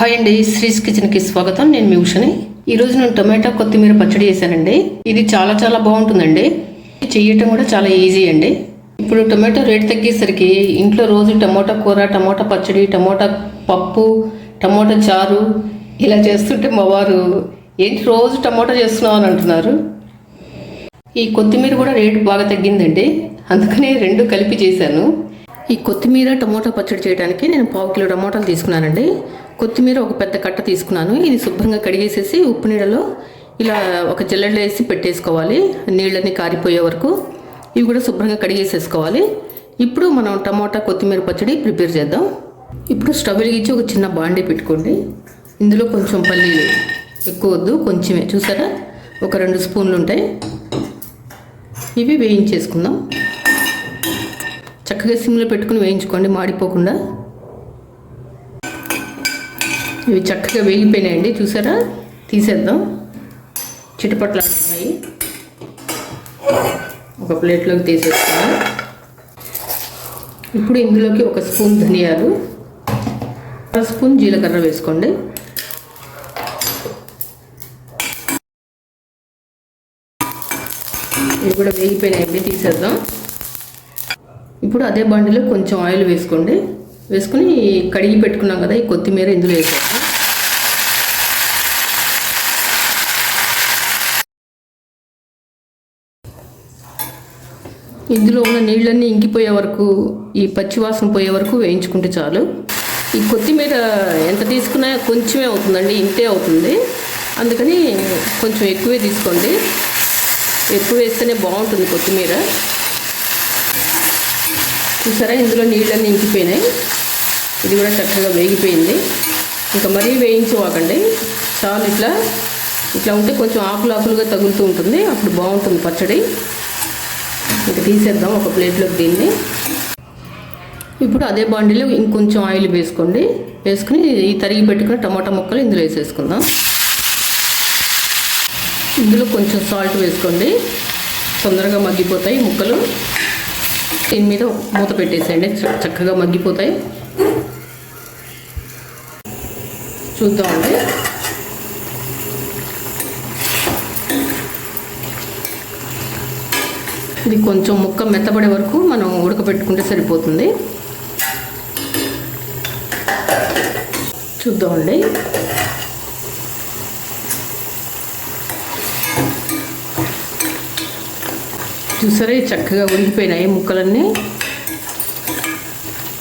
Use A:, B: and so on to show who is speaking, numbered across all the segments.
A: Hi అండి శ్రీస్ కిచెన్కి స్వాగతం. నేను మీ ఉషని. ఈరోజు నేను టొమాటో కొత్తిమీర పచ్చడి చేశానండి. ఇది చాలా చాలా బాగుంటుందండి. చేయటం కూడా చాలా ఈజీ అండి. ఇప్పుడు టొమాటో రేట్ తగ్గేసరికి ఇంట్లో రోజు టమోటా కూర టమోటా పచ్చడి టమోటా పప్పు టమోటా చారు ఇలా చేస్తుంటే మా వారు ఏంటి రోజు టమోటా చేస్తున్నావు? అని అంటున్నారు. ఈ కొత్తిమీర కూడా రేటు బాగా తగ్గిందండి. అందుకనే రెండు కలిపి చేశాను. ఈ కొత్తిమీర టమోటా పచ్చడి చేయడానికి నేను పావు కిలో టమోటాలు తీసుకున్నానండి. కొత్తిమీర ఒక పెద్ద కట్ట తీసుకున్నాను. ఇది శుభ్రంగా కడిగేసేసి ఉప్పు నీళ్ళలో ఇలా ఒక జల్లెడలో వేసి పెట్టేసుకోవాలి. నీళ్ళని కారిపోయే వరకు ఇవి కూడా శుభ్రంగా కడిగేసేసుకోవాలి. ఇప్పుడు మనం టమోటా కొత్తిమీర పచ్చడి ప్రిపేర్ చేద్దాం. ఇప్పుడు స్టవ్ వెలిగించి ఒక చిన్న బాండీ పెట్టుకోండి. ఇందులో కొంచెం పల్లీలు ఎక్కువ వద్దు కొంచెమే. చూసారా? ఒక రెండు స్పూన్లు ఉంటాయి. ఇవి వేయించేసుకుందాం. చక్కగా సిమ్లో పెట్టుకుని వేయించుకోండి మాడిపోకుండా. ఇవి చక్కగా వేగిపోయినాయండి. చూసారా? తీసేద్దాం. చిటపట్లాడుతున్నాయి ఒక ప్లేట్లోకి తీసేస్తాను ఇప్పుడు ఇందులోకి ఒక స్పూన్ ధనియాలు ఒక స్పూన్ జీలకర్ర వేసుకోండి. ఇవి కూడా వేగిపోయినాయండి. తీసేద్దాం. ఇప్పుడు అదే బండిలో కొంచెం ఆయిల్ వేసుకోండి. వేసుకుని కడిగి పెట్టుకున్నాం కదా ఈ కొత్తిమీర ఇందులో వేసేస్తాం ఇందులో ఉన్న నీళ్ళన్నీ ఇంకిపోయే వరకు ఈ పచ్చివాసన పోయే వరకు వేయించుకుంటే చాలు. ఈ కొత్తిమీర ఎంత తీసుకున్నా కొంచెమే అవుతుందండి ఇంతే అవుతుంది. అందుకని కొంచెం ఎక్కువే తీసుకోండి. ఎక్కువ వేస్తేనే బాగుంటుంది కొత్తిమీర. చూసారా ఇందులో నీళ్ళన్నీ ఇంకిపోయినాయి. ఇది కూడా చక్కగా వేగిపోయింది. ఇంకా మరీ వేయించుకోకండి చాలు ఇట్లా. ఇట్లా ఉంటే కొంచెం ఆకులు ఆకులుగా తగులుతూ ఉంటుంది. అప్పుడు బాగుంటుంది పచ్చడి. ఇంకా తీసేద్దాం ఒక ప్లేట్లోకి దీన్ని. ఇప్పుడు అదే బాండీలో ఇంకొంచెం ఆయిల్ వేసుకోండి. వేసుకుని ఈ తరిగి పెట్టుకుని టమాటా ముక్కలు ఇందులో వేసేసుకుందాం. ఇందులో కొంచెం సాల్ట్ వేసుకోండి. తొందరగా మగ్గిపోతాయి ముక్కలు. దీని మీద మూత పెట్టేసేయండి. చక్కగా మగ్గిపోతాయి. చూద్దామండి. ఇది కొంచెం ముక్క మెత్తబడే వరకు మనం ఉడకబెట్టుకుంటే సరిపోతుంది. చూద్దామండి. చూసారా చక్కగా ఉడికిపోయినాయి ముక్కలన్నీ?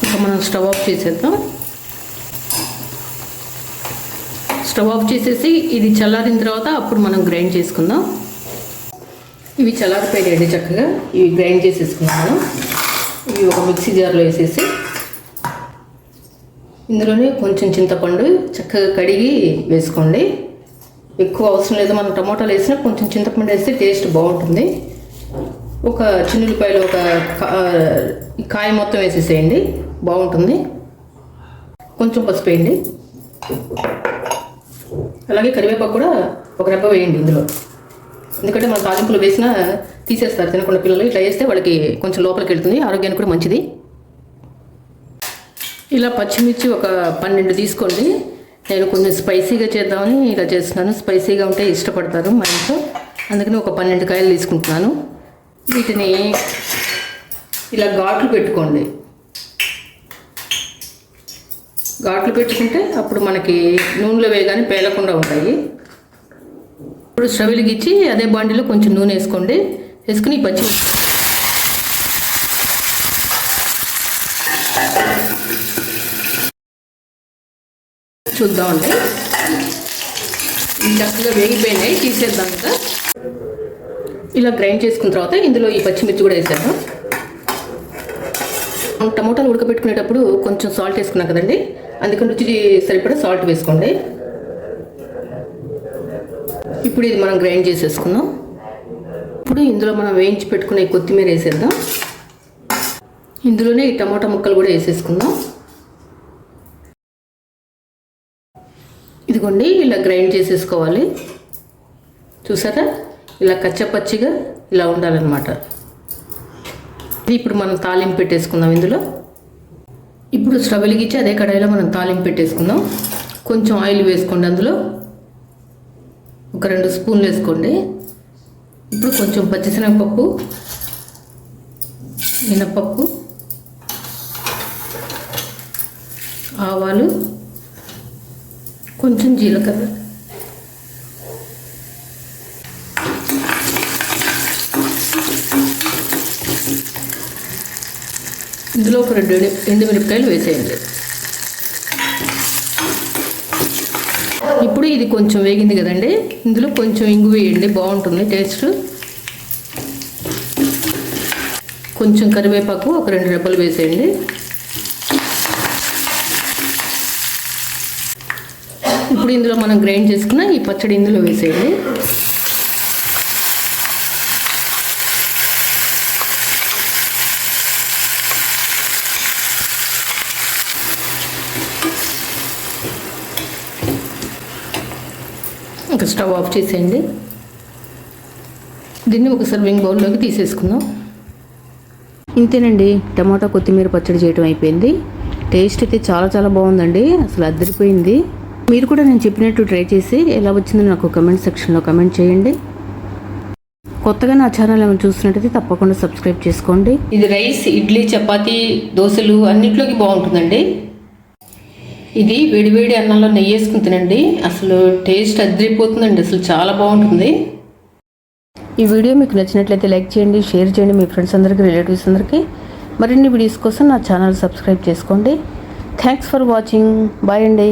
A: ఇంకా మనం స్టవ్ ఆఫ్ చేసేద్దాం. స్టవ్ ఆఫ్ చేసేసి ఇది చల్లారిన తర్వాత అప్పుడు మనం గ్రైండ్ చేసుకుందాం. ఇవి చల్లారిపోయాయండి చక్కగా. ఇవి గ్రైండ్ చేసేసుకున్నాను. ఇవి ఒక మిక్సీ జార్లో వేసేసి ఇందులోనే కొంచెం చింతపండు చక్కగా కడిగి వేసుకోండి. ఎక్కువ అవసరం లేదు మనం టమాటాలు వేసినా కొంచెం చింతపండు వేస్తే టేస్ట్ బాగుంటుంది. ఒక చిన్నులపాయలు ఒక కాయ మొత్తం వేసేసేయండి. బాగుంటుంది. కొంచెం పసుపు వేయండి. అలాగే కరివేపాకు కూడా ఒక రెబ్బ వేయండి ఇందులో. ఎందుకంటే మన తాలింపులు వేసినా తీసేస్తారు తినకుండా పిల్లలు. ఇట్లా వేస్తే వాళ్ళకి కొంచెం లోపలికి వెళ్తుంది. ఆరోగ్యానికి కూడా మంచిది. ఇలా పచ్చిమిర్చి ఒక పన్నెండు తీసుకోండి. నేను కొంచెం స్పైసీగా చేద్దామని ఇలా చేస్తున్నాను. స్పైసీగా ఉంటే ఇష్టపడతారు మా ఇంట్లో. అందుకని ఒక పన్నెండు కాయలు తీసుకుంటున్నాను. వీటిని ఇలా ఘాట్లు పెట్టుకోండి. ఘాట్లు పెట్టుకుంటే అప్పుడు మనకి నూనెలో వేయగానే పేలకుండా ఉంటాయి. ఇప్పుడు స్టవ్ వెలిగించి అదే బాండిలో కొంచెం నూనె వేసుకోండి. వేసుకుని ఈ పచ్చి చూద్దామండి. ఇవి చక్కగా వేగిపోయినాయి. తీసేద్దాం కదా. ఇలా గ్రైండ్ చేసుకున్న తర్వాత ఇందులో ఈ పచ్చిమిర్చి కూడా వేసేద్దాం. మనం టమోటాలు ఉడకబెట్టుకునేటప్పుడు కొంచెం సాల్ట్ వేసుకున్నాం కదండి. అందుకని రుచి సరిపడా సాల్ట్ వేసుకోండి. ఇప్పుడు ఇది మనం గ్రైండ్ చేసేసుకుందాం. ఇప్పుడు ఇందులో మనం వేయించి పెట్టుకునే కొత్తిమీర వేసేద్దాం. ఇందులోనే ఈ టమాటా ముక్కలు కూడా వేసేసుకుందాం. ఇదిగోండి ఇలా గ్రైండ్ చేసేసుకోవాలి. చూసారా? ఇలా కచ్చపచ్చిగా ఇలా ఉండాలన్నమాట. ఇది ఇప్పుడు మనం తాలింపు పెట్టేసుకుందాం ఇందులో. ఇప్పుడు స్టవ్ వెలిగించి అదే కడాయిలో మనం తాలింపు పెట్టేసుకుందాం. కొంచెం ఆయిల్ వేసుకోండి అందులో. ఒక రెండు స్పూన్లు వేసుకోండి. ఇప్పుడు కొంచెం పచ్చిశనగపప్పు మినపప్పు ఆవాలు కొంచెం జీలకర్ర. ఇందులో ఒక రెండు ఎండు ఎండుమిరపకాయలు వేసేయండి ఇప్పుడు ఇది కొంచెం వేగింది కదండి. ఇందులో కొంచెం ఇంగు వేయండి బాగుంటుంది టేస్ట్. కొంచెం కరివేపాకు ఒక రెండు రెబ్బలు వేసేయండి. ఇప్పుడు ఇందులో మనం గ్రైండ్ చేసుకున్న ఈ పచ్చడి ఇందులో వేసేయండి. ఇంకా స్టవ్ ఆఫ్ చేసేయండి. దీన్ని ఒక సర్వింగ్ బౌల్లోకి తీసేసుకుందాం. ఇంతేనండి టమాటా కొత్తిమీర పచ్చడి చేయడం అయిపోయింది. టేస్ట్ అయితే చాలా చాలా బాగుందండి అసలు అద్దరిపోయింది. మీరు కూడా నేను చెప్పినట్టు ట్రై చేసి ఎలా వచ్చిందో నాకు కమెంట్ సెక్షన్లో కమెంట్ చేయండి. కొత్తగా నా ఛానల్ ఏమైనా చూస్తున్నట్టయితే తప్పకుండా సబ్స్క్రైబ్ చేసుకోండి. ఇది రైస్ ఇడ్లీ చపాతీ దోశలు అన్నిట్లోకి బాగుంటుందండి. ఇది వేడివేడి అన్నంలో నెయ్యి వేసుకుని తినండి. అసలు టేస్ట్ అదిరిపోతుందండి. అసలు చాలా బాగుంటుంది. ఈ వీడియో మీకు నచ్చినట్లయితే లైక్ చేయండి షేర్ చేయండి మీ ఫ్రెండ్స్ అందరికీ రిలేటివ్స్ అందరికీ. మరిన్ని వీడియోస్ కోసం నా ఛానల్ సబ్స్క్రైబ్ చేసుకోండి. థ్యాంక్స్ ఫర్ వాచింగ్ బాయ్ అండి.